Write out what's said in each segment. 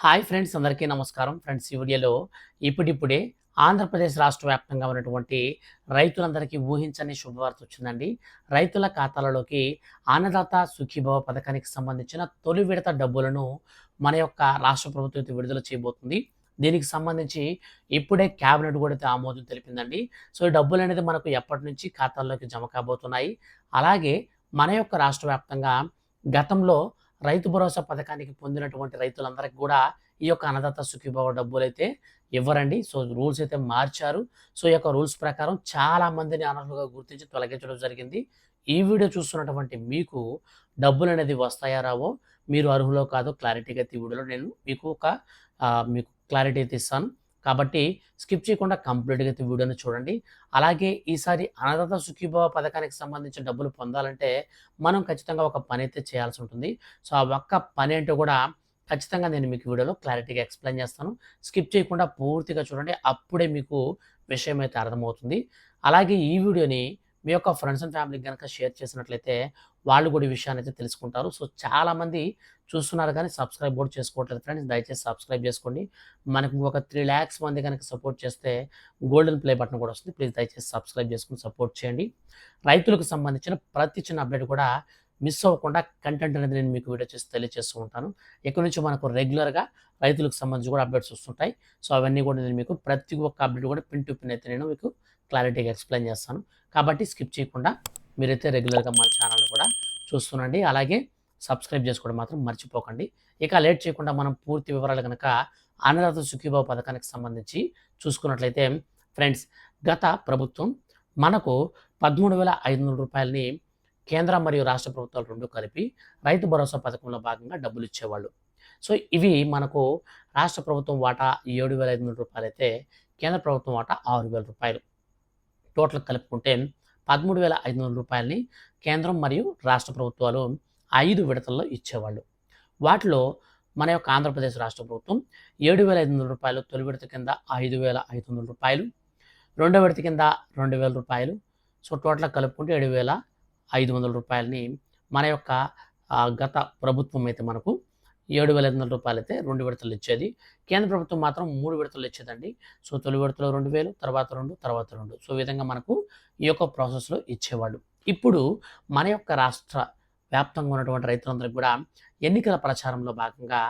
Hi friends అందరికీ నమస్కారం. Friends ఈ వీడియోలో ఇప్పుడిప్పుడే ఆంధ్రప్రదేశ్ రాష్ట్ర వ్యాప్తంగా ఉన్నటువంటి రైతులందరికీ ఊహించని శుభవార్త వచ్చిందండి. రైతుల ఖాతాలలోకి అన్నదాత సుఖీభవ పథకానికి సంబంధించిన తొలి విడత డబ్బులను మన యొక్క రాష్ట్ర ప్రభుత్వం విడుదల చేయబోతుంది. దీనికి సంబంధించి ఇప్పుడే క్యాబినెట్ కూడా అయితే ఆమోదం తెలిపిందండి. సో ఈ డబ్బులు అనేది మనకు ఎప్పటి నుంచి ఖాతాల్లోకి జమ కాబోతున్నాయి. అలాగే మన యొక్క రాష్ట్ర వ్యాప్తంగా గతంలో రైతు భరోసా పథకానికి పొందినటువంటి రైతులందరికీ కూడా ఈ యొక్క అన్నదాత సుఖీభావ డబ్బులు అయితే ఇవ్వరండి. సో రూల్స్ అయితే మార్చారు. సో ఈ యొక్క రూల్స్ ప్రకారం చాలా మందిని అనర్హులుగా గుర్తించి తొలగించడం జరిగింది. ఈ వీడియో చూస్తున్నటువంటి మీకు డబ్బులు అనేది వస్తాయా రావో మీరు అర్హులో కాదో క్లారిటీగా అయితే ఈ వీడియోలో నేను మీకు ఒక మీకు క్లారిటీ అయితే ఇస్తాను. కాబట్టి స్కిప్ చేయకుండా కంప్లీట్గా అయితే వీడియోని చూడండి. అలాగే ఈసారి అన్నదాత సుఖీభావ పథకానికి సంబంధించిన డబ్బులు పొందాలంటే మనం ఖచ్చితంగా ఒక పని అయితే చేయాల్సి ఉంటుంది. సో ఆ ఒక్క పని ఏంటో కూడా ఖచ్చితంగా నేను మీకు వీడియోలో క్లారిటీగా ఎక్స్ప్లెయిన్ చేస్తాను. స్కిప్ చేయకుండా పూర్తిగా చూడండి. అప్పుడే మీకు విషయం అయితే అర్థమవుతుంది. అలాగే ఈ వీడియోని మీ యొక్క ఫ్రెండ్స్ అండ్ ఫ్యామిలీకి కనుక షేర్ చేసినట్లయితే వాళ్ళు కూడా ఈ విషయాన్ని అయితే తెలుసుకుంటారు. సో చాలామంది చూస్తున్నారు కానీ సబ్స్క్రైబ్ కూడా చేసుకోవట్లేదు ఫ్రెండ్స్ దయచేసి సబ్స్క్రైబ్ చేసుకోండి. మనకు ఒక త్రీ ల్యాక్స్ మంది కనుక సపోర్ట్ చేస్తే గోల్డెన్ ప్లే బటన్ కూడా వస్తుంది. ప్లీజ్ దయచేసి సబ్స్క్రైబ్ చేసుకుని సపోర్ట్ చేయండి. రైతులకు సంబంధించిన ప్రతి చిన్న అప్డేట్ కూడా మిస్ అవ్వకుండా కంటెంట్ అనేది నేను మీకు వీడియో చేసి తెలియజేస్తూ ఉంటాను. ఇక్కడ నుంచి మనకు రెగ్యులర్గా రైతులకు సంబంధించి కూడా అప్డేట్స్ వస్తుంటాయి. సో అవన్నీ కూడా నేను మీకు ప్రతి ఒక్క అప్డేట్ కూడా పిన్ టు పిన్ అయితే నేను మీకు క్లారిటీగా ఎక్స్ప్లెయిన్ చేస్తాను. కాబట్టి స్కిప్ చేయకుండా మీరైతే రెగ్యులర్గా మన ఛానల్ కూడా చూస్తుండండి. అలాగే సబ్స్క్రైబ్ చేసుకోవడం మాత్రం మర్చిపోకండి. ఇక లేట్ చేయకుండా మనం పూర్తి వివరాలు కనుక అన్నదాత సుఖీభావ పథకానికి సంబంధించి చూసుకున్నట్లయితే ఫ్రెండ్స్ గత ప్రభుత్వం మనకు పదమూడు వేల ఐదు వందల రూపాయలని కేంద్ర మరియు రాష్ట్ర ప్రభుత్వాలు రెండు కలిపి రైతు భరోసా పథకంలో భాగంగా డబ్బులు ఇచ్చేవాళ్ళు సో ఇవి మనకు రాష్ట్ర ప్రభుత్వం వాటా ఏడు వేల ఐదు వందల రూపాయలు అయితే కేంద్ర ప్రభుత్వం వాటా ఆరు వేల రూపాయలు. టోటల్ కలుపుకుంటే పదమూడు వేల ఐదు వందల రూపాయలని కేంద్రం మరియు రాష్ట్ర ప్రభుత్వాలు ఐదు విడతల్లో ఇచ్చేవాళ్ళు. వాటిలో మన యొక్క ఆంధ్రప్రదేశ్ రాష్ట్ర ప్రభుత్వం ఏడు వేల ఐదు వందల రూపాయలు తొలి విడత కింద ఐదు వేల ఐదు వందల రూపాయలు రెండో విడత కింద రెండు వేల రూపాయలు. సో టోటల్ కలుపుకుంటే ఏడు వేల ఐదు వందల రూపాయలని మన యొక్క గత ప్రభుత్వం అయితే మనకు ఏడు వేల ఐదు వందల రూపాయలు అయితే రెండు విడతలు ఇచ్చేది. కేంద్ర ప్రభుత్వం మాత్రం మూడు విడతలు ఇచ్చేదండి. సో తొలి విడతలో రెండు వేలు తర్వాత రెండు తర్వాత రెండు. సో విధంగా మనకు ఈ యొక్క ప్రాసెస్లో ఇచ్చేవాడు ఇప్పుడు మన యొక్క రాష్ట్ర వ్యాప్తంగా ఉన్నటువంటి రైతులందరికీ కూడా ఎన్నికల ప్రచారంలో భాగంగా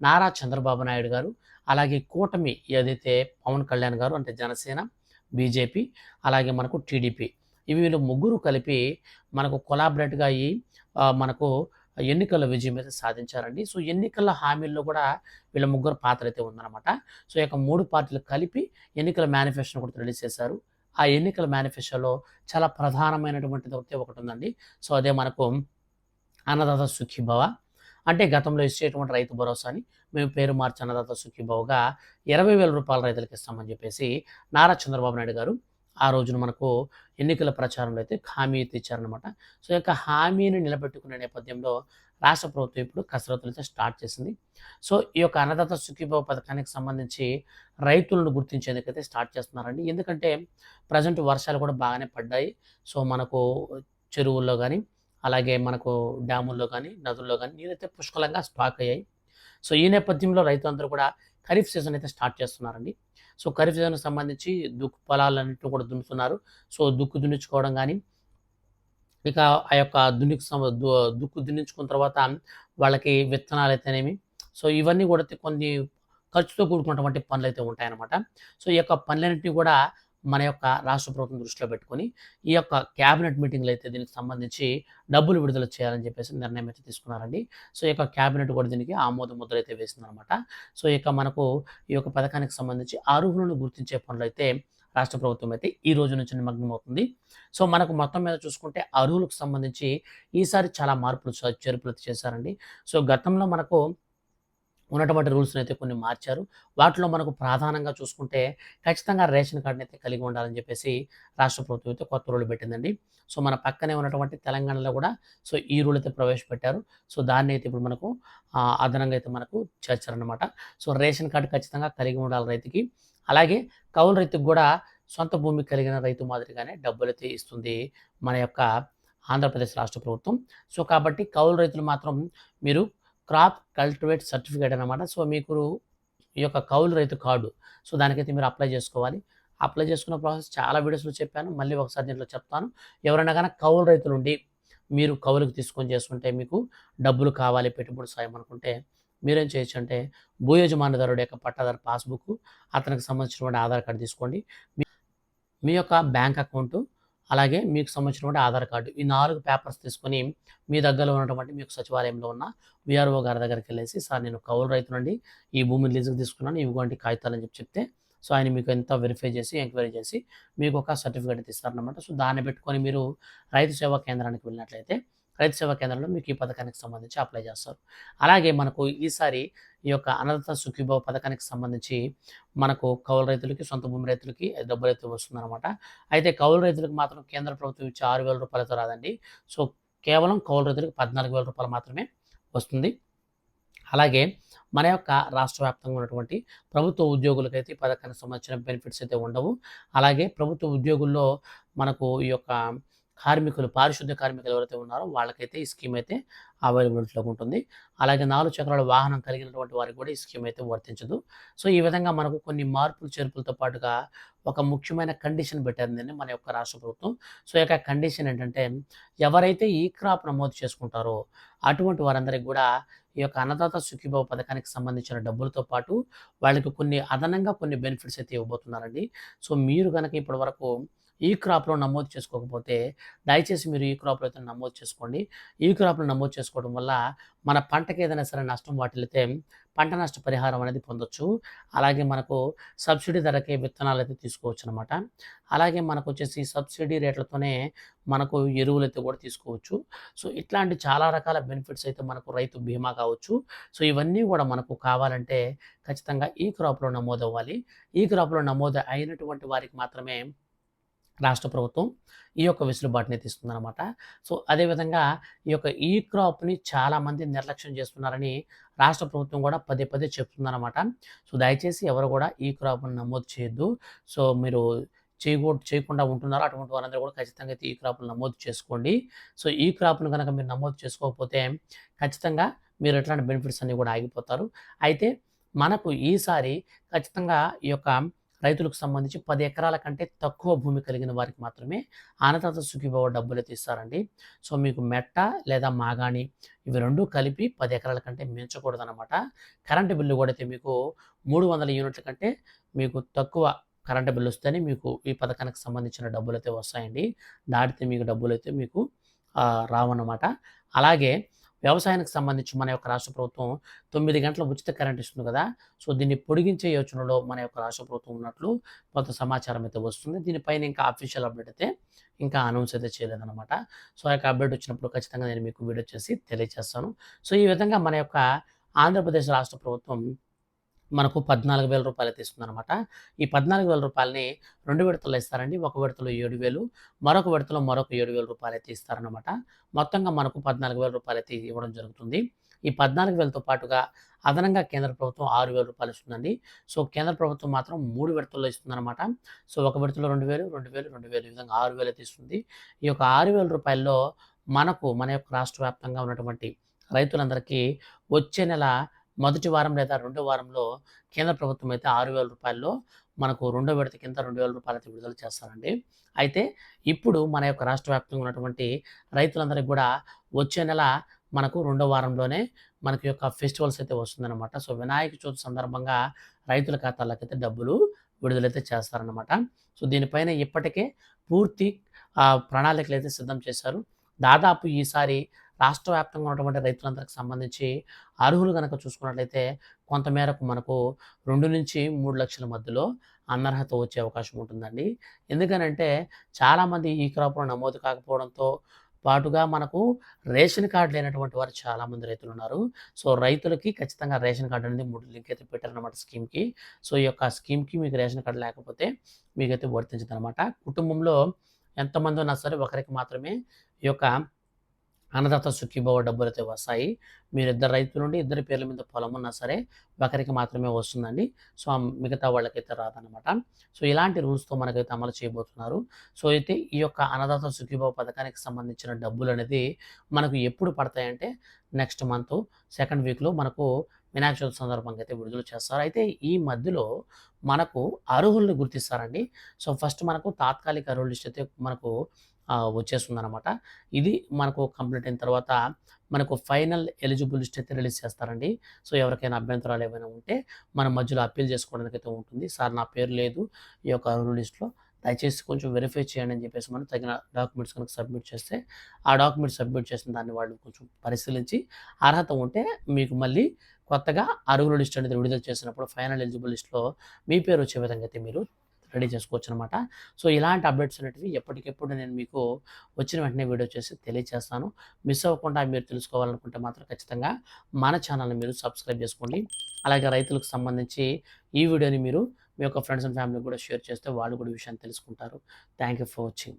నారా చంద్రబాబు నాయుడు గారు అలాగే కూటమి ఏదైతే పవన్ కళ్యాణ్ గారు అంటే జనసేన బీజేపీ అలాగే మనకు టీడీపీ ఇవి వీళ్ళు ముగ్గురు కలిపి మనకు కొలాబరేట్గా అయ్యి మనకు ఎన్నికల విజయం అయితే సాధించారండి. సో ఎన్నికల హామీల్లో కూడా వీళ్ళ ముగ్గురు పాత్ర అయితే ఉందన్నమాట. సో ఈ యొక్క మూడు పార్టీలు కలిపి ఎన్నికల మేనిఫెస్టోను కూడా రిలీజ్ చేశారు. ఆ ఎన్నికల మేనిఫెస్టోలో చాలా ప్రధానమైనటువంటిది ఒకటి ఒకటి ఉందండి సో అదే మనకు అన్నదాత సుఖీభవ. అంటే గతంలో ఇచ్చేటువంటి రైతు భరోసాని మేము పేరు మార్చి అన్నదాత సుఖీభవగా ఇరవై వేల రూపాయల రైతులకు ఇస్తామని చెప్పేసి నారా చంద్రబాబు నాయుడు గారు ఆ రోజున మనకు ఎన్నికల ప్రచారంలో అయితే హామీ అయితే ఇచ్చారనమాట సో ఈ యొక్క హామీని నిలబెట్టుకునే నేపథ్యంలో రాష్ట్ర ప్రభుత్వం ఇప్పుడు కసరత్తులు అయితే స్టార్ట్ చేసింది. సో ఈ యొక్క అన్నదాత సుఖీభావ పథకానికి సంబంధించి రైతులను గుర్తించేందుకైతే స్టార్ట్ చేస్తున్నారండి. ఎందుకంటే ప్రజెంట్ వర్షాలు కూడా బాగానే పడ్డాయి. సో మనకు చెరువుల్లో కానీ అలాగే మనకు డ్యాముల్లో కానీ నదుల్లో కానీ నీరైతే పుష్కలంగా స్టాక్ అయ్యాయి. సో ఈ నేపథ్యంలో రైతులందరూ కూడా ఖరీఫ్ సీజన్ అయితే స్టార్ట్ చేస్తున్నారండి. సో ఖరీఫ్ సీజన్కి సంబంధించి దుక్కు పొలాలన్నింటినీ కూడా దున్నుతున్నారు. సో దుక్కు దున్నించుకోవడం కానీ ఇక ఆ యొక్క దున్నికి దుక్కు దున్నించుకున్న తర్వాత వాళ్ళకి విత్తనాలు అయితేనేమి సో ఇవన్నీ కూడా కొన్ని ఖర్చుతో కూడుకున్నటువంటి పనులు అయితే ఉంటాయన్నమాట. సో ఈ యొక్క పనులన్నింటినీ కూడా మన యొక్క రాష్ట్ర ప్రభుత్వం దృష్టిలో పెట్టుకొని ఈ యొక్క క్యాబినెట్ మీటింగ్లు అయితే దీనికి సంబంధించి డబ్బులు విడుదల చేయాలని చెప్పేసి నిర్ణయం అయితే తీసుకున్నారండి. సో ఈ యొక్క క్యాబినెట్ కూడా దీనికి ఆమోద ముద్ర అయితే వేసిందనమాట సో ఇక మనకు ఈ యొక్క పథకానికి సంబంధించి అర్హులను గుర్తించే పనులు అయితే రాష్ట్ర ప్రభుత్వం అయితే ఈ రోజు నుంచి నిమగ్నం అవుతుంది సో మనకు మొత్తం మీద చూసుకుంటే అర్హులకు సంబంధించి ఈసారి చాలా మార్పులు చేర్పులు చేశారండి. సో గతంలో మనకు ఉన్నటువంటి రూల్స్ని అయితే కొన్ని మార్చారు. వాటిలో మనకు ప్రధానంగా చూసుకుంటే ఖచ్చితంగా రేషన్ కార్డుని అయితే కలిగి ఉండాలని చెప్పేసి రాష్ట్ర ప్రభుత్వం అయితే కొత్త రూల్ పెట్టిందండి. సో మన పక్కనే ఉన్నటువంటి తెలంగాణలో కూడా సో ఈ రూల్ అయితే ప్రవేశపెట్టారు. సో దాన్ని అయితే ఇప్పుడు మనకు అదనంగా అయితే మనకు చేర్చారనమాట సో రేషన్ కార్డు ఖచ్చితంగా కలిగి ఉండాలి రైతుకి. అలాగే కౌలు రైతుకు కూడా సొంత భూమి కలిగిన రైతు మాదిరిగానే డబ్బులు అయితే ఇస్తుంది మన యొక్క ఆంధ్రప్రదేశ్ రాష్ట్ర ప్రభుత్వం. సో కాబట్టి కౌలు రైతులు మాత్రం మీరు క్రాప్ కల్టివేట్ సర్టిఫికేట్ అనమాట సో మీకు ఈ యొక్క కౌలు రైతు కార్డు. సో దానికైతే మీరు అప్లై చేసుకోవాలి. అప్లై చేసుకున్న ప్రాసెస్ చాలా వీడియోస్లో చెప్పాను. మళ్ళీ ఒకసారి దీంట్లో చెప్తాను. ఎవరైనా కానీ కౌలు రైతులు ఉండి మీరు కౌలుకి తీసుకొని చేసుకుంటే మీకు డబ్బులు కావాలి పెట్టుబడి సాయం అనుకుంటే మీరేం చేయొచ్చు అంటే భూ యజమానిదారుడు యొక్క పట్టాదారు పాస్బుక్ అతనికి సంబంధించినటువంటి ఆధార్ కార్డు తీసుకోండి. మీ- యొక్క బ్యాంక్ అకౌంటు అలాగే మీకు సంబంధించినటువంటి ఆధార్ కార్డు ఈ నాలుగు పేపర్స్ తీసుకొని మీ దగ్గరలో ఉన్నటువంటి మీకు సచివాలయంలో ఉన్న విఆర్ఓ గారి దగ్గరికి వెళ్ళేసి సార్ నేను కౌలు రైతు నుండి ఈ భూమిని లీజుకు తీసుకున్నాను. ఇవ్వండి కాగితాలు అని చెప్పి చెప్తే సో ఆయన మీకు ఎంత వెరిఫై చేసి ఎంక్వైరీ చేసి మీకు ఒక సర్టిఫికేట్ ఇస్తారనమాట సో దాన్ని పెట్టుకొని మీరు రైతు సేవా కేంద్రానికి వెళ్ళినట్లయితే రైతు సేవా కేంద్రంలో మీకు ఈ పథకానికి సంబంధించి అప్లై చేస్తారు. అలాగే మనకు ఈసారి ఈ యొక్క అనంత సుఖీభావ పథకానికి సంబంధించి మనకు కౌలు రైతులకి సొంత భూమి రైతులకి డబ్బులు అయితే వస్తుందన్నమాట. అయితే కౌలు రైతులకు మాత్రం కేంద్ర ప్రభుత్వం ఇచ్చే ఆరు వేల రూపాయలతో రాదండి. సో కేవలం కౌలు రైతులకు పద్నాలుగు వేల రూపాయలు మాత్రమే వస్తుంది. అలాగే మన యొక్క రాష్ట్ర వ్యాప్తంగా ఉన్నటువంటి ప్రభుత్వ ఉద్యోగులకైతే ఈ పథకానికి సంబంధించిన బెనిఫిట్స్ అయితే ఉండవు. అలాగే ప్రభుత్వ ఉద్యోగుల్లో మనకు ఈ యొక్క కార్మికులు పారిశుద్ధ కార్మికులు ఎవరైతే ఉన్నారో వాళ్ళకైతే ఈ స్కీమ్ అయితే అవైలబిలిటీలో ఉంటుంది. అలాగే నాలుగు చక్రాల వాహనం కలిగినటువంటి వారికి కూడా ఈ స్కీమ్ అయితే వర్తించదు. సో ఈ విధంగా మనకు కొన్ని మార్పులు చేర్పులతో పాటుగా ఒక ముఖ్యమైన కండిషన్ పెట్టారు మన యొక్క రాష్ట్ర ప్రభుత్వం. సో యొక్క కండిషన్ ఏంటంటే ఎవరైతే ఈ క్రాప్ నమోదు చేసుకుంటారో అటువంటి వారందరికీ కూడా ఈ యొక్క అన్నదాత సుఖీభావ పథకానికి సంబంధించిన డబ్బులతో పాటు వాళ్ళకి కొన్ని అదనంగా కొన్ని బెనిఫిట్స్ అయితే ఇవ్వబోతున్నారండి. సో మీరు కనుక ఇప్పటి వరకు ఈ క్రాప్లో నమోదు చేసుకోకపోతే దయచేసి మీరు ఈ క్రాప్లో అయితే నమోదు చేసుకోండి. ఈ క్రాప్లో నమోదు చేసుకోవడం వల్ల మన పంటకి ఏదైనా సరే నష్టం వాటిల్లితే పంట నష్ట పరిహారం అనేది పొందొచ్చు. అలాగే మనకు సబ్సిడీ ధరకే విత్తనాలు అయితే తీసుకోవచ్చు అనమాట అలాగే మనకు వచ్చేసి సబ్సిడీ రేట్లతోనే మనకు ఎరువులు అయితే కూడా తీసుకోవచ్చు. సో ఇట్లాంటి చాలా రకాల బెనిఫిట్స్ అయితే మనకు రైతు బీమా కావచ్చు. సో ఇవన్నీ కూడా మనకు కావాలంటే ఖచ్చితంగా ఈ క్రాప్లో నమోదు అవ్వాలి ఈ క్రాప్లో నమోదు అయినటువంటి వారికి మాత్రమే రాష్ట్ర ప్రభుత్వం ఈ యొక్క వెసులుబాటుని తీస్తుందన్నమాట. సో అదేవిధంగా ఈ యొక్క ఈ క్రాప్ని చాలామంది నిర్లక్ష్యం చేస్తున్నారని రాష్ట్ర ప్రభుత్వం కూడా పదే పదే చెప్తుందన్నమాట. సో దయచేసి ఎవరు కూడా ఈ క్రాప్ని నమోదు చేయొద్దు. సో మీరు చేయకూ చేయకుండా ఉంటున్నారో అటువంటి వారందరూ కూడా ఖచ్చితంగా అయితే ఈ క్రాప్ను నమోదు చేసుకోండి. సో ఈ క్రాప్ను కనుక మీరు నమోదు చేసుకోకపోతే ఖచ్చితంగా మీరు ఎట్లాంటి బెనిఫిట్స్ అన్నీ కూడా ఆగిపోతారు. అయితే మనకు ఈసారి ఖచ్చితంగా ఈ యొక్క రైతులకు సంబంధించి పది ఎకరాల కంటే తక్కువ భూమి కలిగిన వారికి మాత్రమే ఆనతాత సుఖీభావ డబ్బులు అయితే ఇస్తారండి. సో మీకు మెట్ట లేదా మాగాణి ఇవి రెండు కలిపి పది ఎకరాల కంటే మించకూడదనమాట కరెంటు బిల్లు కూడా అయితే మీకు మూడు వందల యూనిట్ల కంటే మీకు తక్కువ కరెంటు బిల్లు వస్తేనే మీకు ఈ పథకానికి సంబంధించిన డబ్బులు అయితే వస్తాయండి. దాటితే మీకు డబ్బులు అయితే మీకు రావన్నమాట. అలాగే వ్యవసాయానికి సంబంధించి మన యొక్క రాష్ట్ర ప్రభుత్వం తొమ్మిది గంటల ఉచిత కరెంట్ ఇస్తుంది కదా. సో దీన్ని పొడిగించే యోచనలో మన యొక్క రాష్ట్ర ప్రభుత్వం ఉన్నట్లు కొంత సమాచారం అయితే వస్తుంది. దీనిపైన ఇంకా అఫీషియల్ అప్డేట్ అయితే ఇంకా అనౌన్స్ అయితే చేయలేదన్నమాట. సో ఆ యొక్క అప్డేట్ వచ్చినప్పుడు ఖచ్చితంగా నేను మీకు వీడియో చేసి తెలియజేస్తాను సో ఈ విధంగా మన యొక్క ఆంధ్రప్రదేశ్ రాష్ట్ర ప్రభుత్వం మనకు పద్నాలుగు వేల రూపాయలు అయితే అనమాట ఈ పద్నాలుగు వేల రూపాయలని రెండు విడతలు ఇస్తారండి ఒక విడతలో ఏడు వేలు మరొక విడతలో మరొక ఏడు వేల రూపాయలు అయితే ఇస్తారనమాట మొత్తంగా మనకు పద్నాలుగు వేల రూపాయలు అయితే ఇవ్వడం జరుగుతుంది. ఈ పద్నాలుగు వేలతో పాటుగా అదనంగా కేంద్ర ప్రభుత్వం ఆరు వేల రూపాయలు ఇస్తుందండి. సో కేంద్ర ప్రభుత్వం మాత్రం మూడు విడతల్లో ఇస్తుందన్నమాట. సో ఒక విడతలో రెండు వేలు రెండు వేలు రెండు వేలు ఈ విధంగా ఆరు వేలు అయితే ఇస్తుంది ఈ యొక్క ఆరు వేల రూపాయల్లో మనకు మన యొక్క రాష్ట్ర వ్యాప్తంగా ఉన్నటువంటి రైతులందరికీ వచ్చే నెల మొదటి వారం లేదా రెండో వారంలో కేంద్ర ప్రభుత్వం అయితే ఆరు వేల రూపాయల్లో మనకు రెండో విడత కింద రెండు వేల రూపాయలు అయితే విడుదల చేస్తారండి. అయితే ఇప్పుడు మన యొక్క రాష్ట్ర వ్యాప్తంగా ఉన్నటువంటి రైతులందరికీ కూడా వచ్చే నెల మనకు రెండో వారంలోనే మనకి యొక్క ఫెస్టివల్స్ అయితే వస్తుందన్నమాట. సో వినాయక చవితి సందర్భంగా రైతుల ఖాతాలకైతే డబ్బులు విడుదలైతే చేస్తారన్నమాట. సో దీనిపైన ఇప్పటికే పూర్తి ప్రణాళికలు అయితే సిద్ధం చేశారు. దాదాపు ఈసారి రాష్ట్ర వ్యాప్తంగా ఉన్నటువంటి రైతులందరికి సంబంధించి అర్హులు కనుక చూసుకున్నట్లయితే కొంతమేరకు మనకు రెండు నుంచి మూడు లక్షల మధ్యలో అనర్హత వచ్చే అవకాశం ఉంటుందండి. ఎందుకనంటే చాలామంది ఈ క్రాప్లో నమోదు కాకపోవడంతో పాటుగా మనకు రేషన్ కార్డు లేనటువంటి వారు చాలామంది రైతులు ఉన్నారు. సో రైతులకి ఖచ్చితంగా రేషన్ కార్డు అనేది మూడు లింక్ అయితే పెట్టారనమాట స్కీమ్కి సో ఈ యొక్క స్కీమ్కి మీకు రేషన్ కార్డు లేకపోతే మీకైతే వర్తించదు అనమాట కుటుంబంలో ఎంతమంది ఉన్నా సరే ఒకరికి మాత్రమే ఈ యొక్క అన్నదాత సుఖీభావ డబ్బులు అయితే వస్తాయి. మీరు ఇద్దరు రైతుల నుండి ఇద్దరి పేర్ల మీద పొలం ఉన్నా సరే ఒకరికి మాత్రమే వస్తుందండి. సో మిగతా వాళ్ళకైతే రాదనమాట సో ఇలాంటి రూల్స్తో మనకైతే అమలు చేయబోతున్నారు. సో అయితే ఈ యొక్క అన్నదాత సుఖీభావ పథకానికి సంబంధించిన డబ్బులు అనేది మనకు ఎప్పుడు పడతాయంటే నెక్స్ట్ మంత్ సెకండ్ వీక్లో మనకు వినాయక చవితి సందర్భంగా అయితే విడుదల చేస్తారు. అయితే ఈ మధ్యలో మనకు అర్హుల్ని గుర్తిస్తారండి. సో ఫస్ట్ మనకు తాత్కాలిక అర్హుల లిస్ట్ అయితే మనకు వచ్చేస్తుంది అనమాట ఇది మనకు కంప్లీట్ అయిన తర్వాత మనకు ఫైనల్ ఎలిజిబుల్ లిస్ట్ అయితే రిలీజ్ చేస్తారండి. సో ఎవరికైనా అభ్యంతరాలు ఏమైనా ఉంటే మన మధ్యలో అప్పీల్ చేసుకోవడానికి అయితే ఉంటుంది. సార్ నా పేరు లేదు ఈ యొక్క అర్హుల లిస్ట్లో. దయచేసి కొంచెం వెరిఫై చేయండి అని చెప్పేసి మనం తగిన డాక్యుమెంట్స్ కనుక సబ్మిట్ చేస్తే ఆ డాక్యుమెంట్స్ సబ్మిట్ చేసిన దాన్ని వాళ్ళు కొంచెం పరిశీలించి అర్హత ఉంటే మీకు మళ్ళీ కొత్తగా అర్హుల లిస్ట్ అనేది విడుదల చేసినప్పుడు ఫైనల్ ఎలిజిబుల్ లిస్ట్లో మీ పేరు వచ్చే విధంగా అయితే మీరు రెడీ చేసుకోవచ్చు అనమాట సో ఇలాంటి అప్డేట్స్ అనేటివి ఎప్పటికెప్పుడు నేను మీకు వచ్చిన వెంటనే వీడియో చేసి తెలియజేస్తాను మిస్ అవ్వకుండా మీరు తెలుసుకోవాలనుకుంటే మాత్రం ఖచ్చితంగా మన ఛానల్ని మీరు సబ్స్క్రైబ్ చేసుకోండి. అలాగే రైతులకు సంబంధించి ఈ వీడియోని మీరు మీ యొక్క ఫ్రెండ్స్ అండ్ ఫ్యామిలీ కూడా షేర్ చేస్తే వాళ్ళు కూడా విషయాన్ని తెలుసుకుంటారు. Thank you for watching.